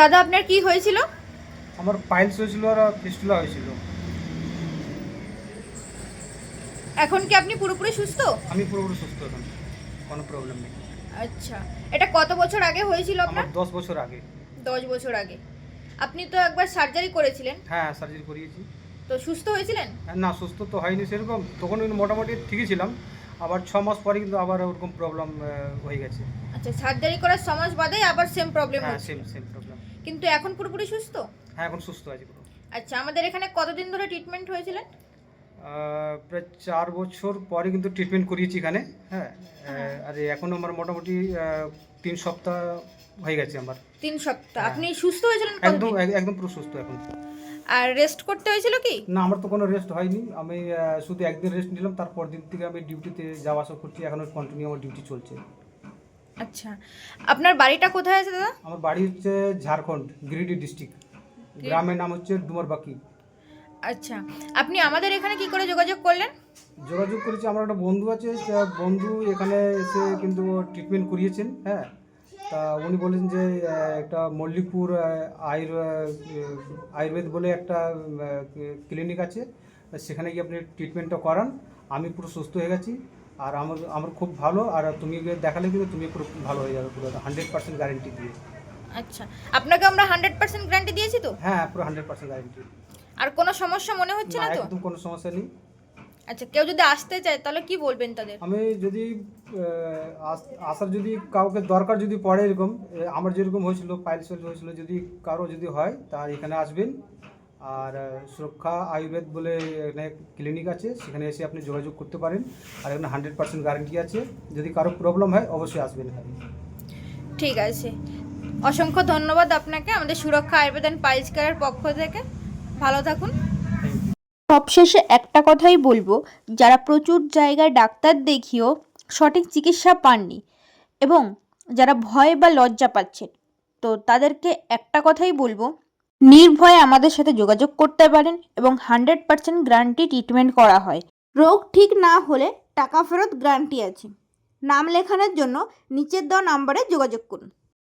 দাদা আপনার কি হয়েছিল? আমার পাইলস হয়েছিল আর ফিস্টুলা হয়েছিল। এখন কি আপনি পুরোপুরি সুস্থ? আমি পুরোপুরি সুস্থ এখন কোনো প্রবলেম নেই। আচ্ছা এটা কত বছর আগে হয়েছিল আমার আপনার? দশ বছর আগে। দশ বছর আগে। আপনি তো একবার সার্জারি করেছিলেন। হ্যাঁ সার্জারি করিয়েছি। তো সুস্থ হয়েছিলেন? হ্যাঁ, না সুস্থ তো হয়নি সেরকম। তখন কিন্তু মোটামুটি ঠিকই ছিলাম। আবার ছ মাস পরে কিন্তু আবার ওরকম প্রবলেম হয়ে গেছে। আচ্ছা সার্জারি করার সমাজ বাদে আবার সেম প্রবলেম হ্যাঁ হচ্ছে। সেম সেম প্রবলেম কিন্তু এখন পুরোপুরি সুস্থ? হ্যাঁ এখন সুস্থ আছি পুরো। আচ্ছা আমাদের এখানে কতদিন ধরে ট্রিটমেন্ট হয়েছিলেন? প্রায় চার বছর পরে কিন্তু ট্রিটমেন্ট করিয়েছি এখানে হ্যাঁ। আহ, আর এখন আমার মোটামুটি তিন সপ্তাহ হয়ে গেছে আমার। তিন সপ্তাহ। হ্যাঁ। আপনি সুস্থ হয়েছিলেন একদম একদম পুরো সুস্থ এখন। আর রেস্ট করতে হয়েছিল কি? না আমার তো কোনো রেস্ট হয়নি। আমি শুধু একদিন রেস্ট নিলাম তারপর দিন থেকে আমি ডিউটিতে যাওয়া আসা করছি এখনও কন্টিনিউ আমার ডিউটি চলছে। আচ্ছা। আপনার বাড়িটা কোথায় আছে দাদা? আমার বাড়ি হচ্ছে ঝাড়খণ্ড গিরিডি ডিস্ট্রিক্ট। গ্রামের নাম হচ্ছে ডুমারবাকি। আচ্ছা। আপনি আমাদের এখানে কি করে যোগাযোগ করলেন? যোগাযোগ করেছি আমার একটা বন্ধু আছে বন্ধু এখানে এসে কিন্তু ট্রিটমেন্ট করিয়েছেন হ্যাঁ? তা উনি বলেন যে একটা মল্লিকপুর আয়ুর আয়ুর্বেদ বলে একটা ক্লিনিক আছে সেখানে গিয়ে আপনি ট্রিটমেন্টটা করান। আমি পুরো সুস্থ হয়ে গেছি। আর আমার আমার খুব ভালো আর তুমি দেখালে কিন্তু তুমি পুরো ভালো হয়ে যাবে পুরো হান্ড্রেড পার্সেন্ট গ্যারেন্টি দিয়ে। আচ্ছা আপনাকে আমরা হান্ড্রেড পার্সেন্ট গ্যারান্টি দিয়েছি তো? হ্যাঁ পুরো হান্ড্রেড পার্সেন্ট গ্যারেন্টি আর কোনো সমস্যা মনে হচ্ছে না তো? একদম কোনো সমস্যা নেই। আচ্ছা কেউ যদি আসতে চায় তাহলে কি বলবেন তাদের? আমি যদি আস- আসার যদি কাউকে দরকার যদি পড়ে এরকম আমার যেরকম হয়েছিল পাইলস হয়েছিল যদি কারও যদি হয় তা এখানে আসবেন। আর সুরক্ষা আয়ুর্বেদ বলে এখানে ক্লিনিক আছে সেখানে এসে আপনি যোগাযোগ করতে পারেন। আর এখানে হান্ড্রেড পার্সেন্ট গ্যারেন্টি আছে। যদি কারও প্রবলেম হয় অবশ্যই আসবেন এখানে। ঠিক আছে। অসংখ্য ধন্যবাদ আপনাকে আমাদের সুরক্ষা আয়ুর্বেদন পাইলস কেয়ারের পক্ষ থেকে। ভালো থাকুন। সবশেষে একটা কথাই বলব যারা প্রচুর জায়গায় ডাক্তার দেখিয়েও সঠিক চিকিৎসা পাননি এবং যারা ভয় বা লজ্জা পাচ্ছেন তো তাদেরকে একটা কথাই বলব নির্ভয়ে আমাদের সাথে যোগাযোগ করতে পারেন এবং হান্ড্রেড পার্সেন্ট গ্যারান্টি ট্রিটমেন্ট করা হয়। রোগ ঠিক না হলে টাকা ফেরত গ্যারান্টি আছে। নাম লেখানোর জন্য নিচের দেওয়া নাম্বারে যোগাযোগ করুন।